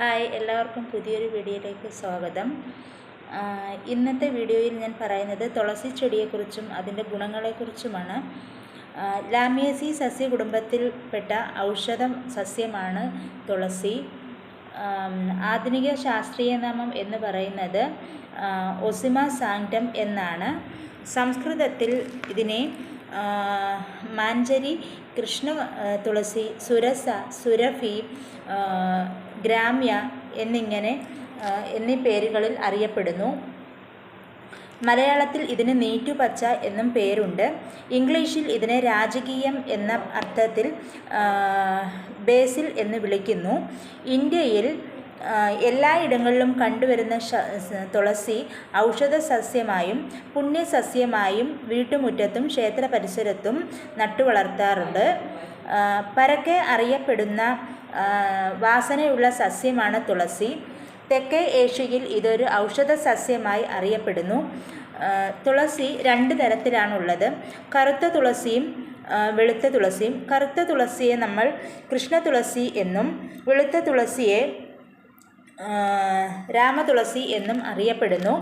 Hi എല്ലാവർക്കും പുതിയൊരു വീഡിയോയിലേക്ക് സ്വാഗതം. ഇന്നത്തെ വീഡിയോയിൽ ഞാൻ പറയുന്നത് തുളസി ചെടിയെക്കുറിച്ചും അതിന്റെ ഗുണങ്ങളെക്കുറിച്ചുമാണ്. ലാമിയസി സസ്യ കുടുംബത്തിൽപ്പെട്ട ഔഷധ സസ്യമാണ് തുളസി. ആധുനിക ശാസ്ത്രീയ നാമം എന്ന് പറയുന്നത് ഒസിമ സാങ്ക്ടം എന്നാണ്. സംസ്കൃതത്തിൽ ഇതിനെ മാഞ്ചരി കൃഷ്ണ തുളസി സുരസ സുരഭി ആ, ഗ്രാമ്യ എന്നിങ്ങനെ എന്നീ പേരുകളിൽ അറിയപ്പെടുന്നു. മലയാളത്തിൽ ഇതിന് നീറ്റുപച്ച എന്നും പേരുണ്ട്. ഇംഗ്ലീഷിൽ ഇതിനെ രാജകീയം എന്ന അർത്ഥത്തിൽ ബേസിൽ എന്ന് വിളിക്കുന്നു. ഇന്ത്യയിൽ എല്ലായിടങ്ങളിലും കണ്ടുവരുന്ന തുളസി ഔഷധ സസ്യമായും പുണ്യസസ്യമായും വീട്ടുമുറ്റത്തും ക്ഷേത്ര പരിസരത്തും നട്ടുവളർത്താറുണ്ട് പരക്കെ അറിയപ്പെടുന്ന വാസനയുള്ള സസ്യമാണ് തുളസി. തെക്കേ ഏഷ്യയിൽ ഇതൊരു ഔഷധ സസ്യമായി അറിയപ്പെടുന്നു. തുളസി രണ്ട് തരത്തിലാണുള്ളത്. കറുത്ത തുളസിയും വെളുത്ത തുളസിയും. കറുത്ത തുളസിയെ നമ്മൾ കൃഷ്ണ തുളസി എന്നും വെളുത്ത തുളസിയെ രാമതുളസി എന്നും അറിയപ്പെടുന്നു.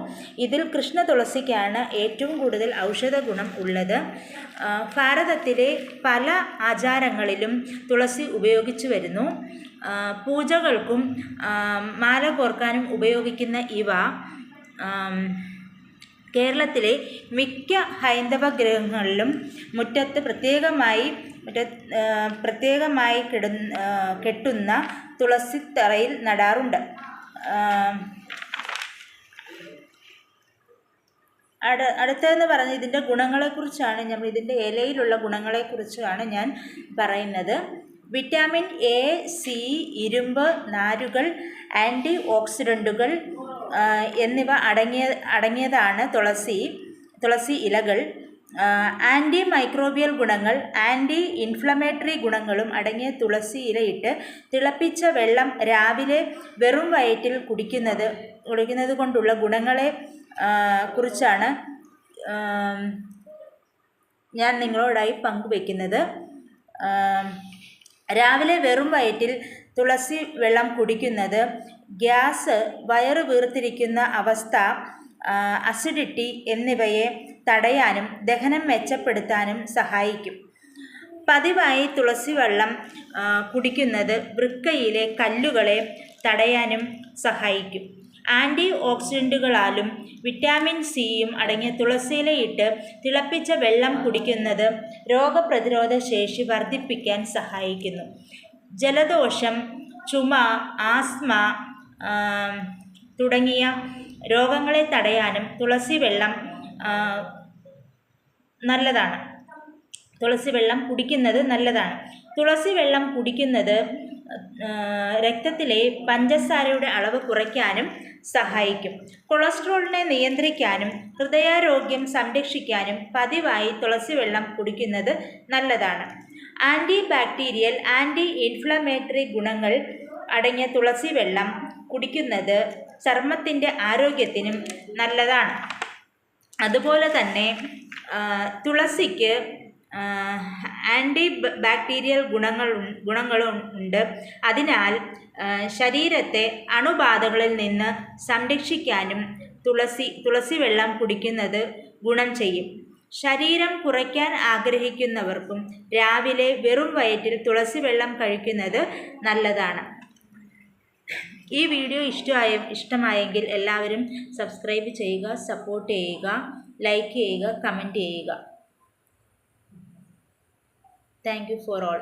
ഇതിൽ കൃഷ്ണ തുളസിക്കാണ് ഏറ്റവും കൂടുതൽ ഔഷധ ഗുണം ഉള്ളത്. ഭാരതത്തിലെ പല ആചാരങ്ങളിലും തുളസി ഉപയോഗിച്ചു വരുന്നു. പൂജകൾക്കും മാല കോർക്കാനും ഉപയോഗിക്കുന്ന ഇവ കേരളത്തിലെ മിക്ക ഹൈന്ദവ ഗ്രഹങ്ങളിലും മുറ്റത്ത് പ്രത്യേകമായി പ്രത്യേകമായി കിട കെട്ടുന്ന തുളസിത്തറയിൽ നടാറുണ്ട്. അട അടുത്തതെന്ന് പറഞ്ഞ് ഇതിന്റെ ഗുണങ്ങളെക്കുറിച്ചാണ് ഞാൻ ഇതിന്റെ ഇലയിലുള്ള ഗുണങ്ങളെക്കുറിച്ചാണ് ഞാൻ പറയുന്നത്. വിറ്റാമിൻ എ സി ഇരുമ്പ് നാരുകൾ ആന്റി ഓക്സിഡന്റുകൾ എന്നിവ അടങ്ങിയ അടങ്ങിയതാണ് തുളസി തുളസി ഇലകൾ. ആന്റി മൈക്രോബിയൽ ഗുണങ്ങൾ ആന്റി ഇൻഫ്ലമേറ്ററി ഗുണങ്ങളും അടങ്ങിയ തുളസി ഇലയിട്ട് തിളപ്പിച്ച വെള്ളം രാവിലെ വെറും വയറ്റിൽ കുടിക്കുന്നത് കുടിക്കുന്നത് കൊണ്ടുള്ള ഗുണങ്ങളെ കുറിച്ചാണ് ഞാൻ നിങ്ങളോടായി പങ്കുവയ്ക്കുന്നത് രാവിലെ വെറും വയറ്റിൽ തുളസി വെള്ളം കുടിക്കുന്നത് ഗ്യാസ് വയറ് വീർത്തിരിക്കുന്ന അവസ്ഥ അസിഡിറ്റി എന്നിവയെ തടയാനും ദഹനം മെച്ചപ്പെടുത്താനും സഹായിക്കും. പതിവായി തുളസി വെള്ളം കുടിക്കുന്നത് വൃക്കയിലെ കല്ലുകളെ തടയാനും സഹായിക്കും. ആന്റി ഓക്സിഡന്റുകളാലും വിറ്റാമിൻ സിയും അടങ്ങിയ തുളസിയിലയിട്ട് തിളപ്പിച്ച വെള്ളം കുടിക്കുന്നത് രോഗപ്രതിരോധ ശേഷി വർദ്ധിപ്പിക്കാൻ സഹായിക്കുന്നു. ജലദോഷം ചുമ ആസ്മ തുടങ്ങിയ രോഗങ്ങളെ തടയാനും തുളസി വെള്ളം നല്ലതാണ്. തുളസി വെള്ളം കുടിക്കുന്നത് നല്ലതാണ്. തുളസി വെള്ളം കുടിക്കുന്നത് രക്തത്തിലെ പഞ്ചസാരയുടെ അളവ് കുറയ്ക്കാനും സഹായിക്കും. കൊളസ്ട്രോളിനെ നിയന്ത്രിക്കാനും ഹൃദയാരോഗ്യം സംരക്ഷിക്കാനും പതിവായി തുളസി വെള്ളം കുടിക്കുന്നത് നല്ലതാണ്. ആന്റി ബാക്ടീരിയൽ ആന്റി ഇൻഫ്ലമേറ്ററി ഗുണങ്ങൾ അടങ്ങിയ തുളസി വെള്ളം കുടിക്കുന്നത് ചർമ്മത്തിന്റെ ആരോഗ്യത്തിനും നല്ലതാണ്. അതുപോലെ തന്നെ തുളസിക്ക് ആന്റി ബാക്ടീരിയൽ ഗുണങ്ങൾ ഗുണങ്ങളും ഉണ്ട്. അതിനാൽ ശരീരത്തെ അണുബാധകളിൽ നിന്ന് സംരക്ഷിക്കാനും തുളസി തുളസി വെള്ളം കുടിക്കുന്നത് ഗുണം ചെയ്യും. ശരീരം കുറയ്ക്കാൻ ആഗ്രഹിക്കുന്നവർക്കും രാവിലെ വെറും വയറ്റിൽ തുളസി വെള്ളം കഴിക്കുന്നത് നല്ലതാണ്. ഈ വീഡിയോ ഇഷ്ടമായ ഇഷ്ടമായെങ്കിൽ എല്ലാവരും സബ്സ്ക്രൈബ് ചെയ്യുക സപ്പോർട്ട് ചെയ്യുക ലൈക്ക് ചെയ്യുക കമന്റ് ചെയ്യുക. Thank for all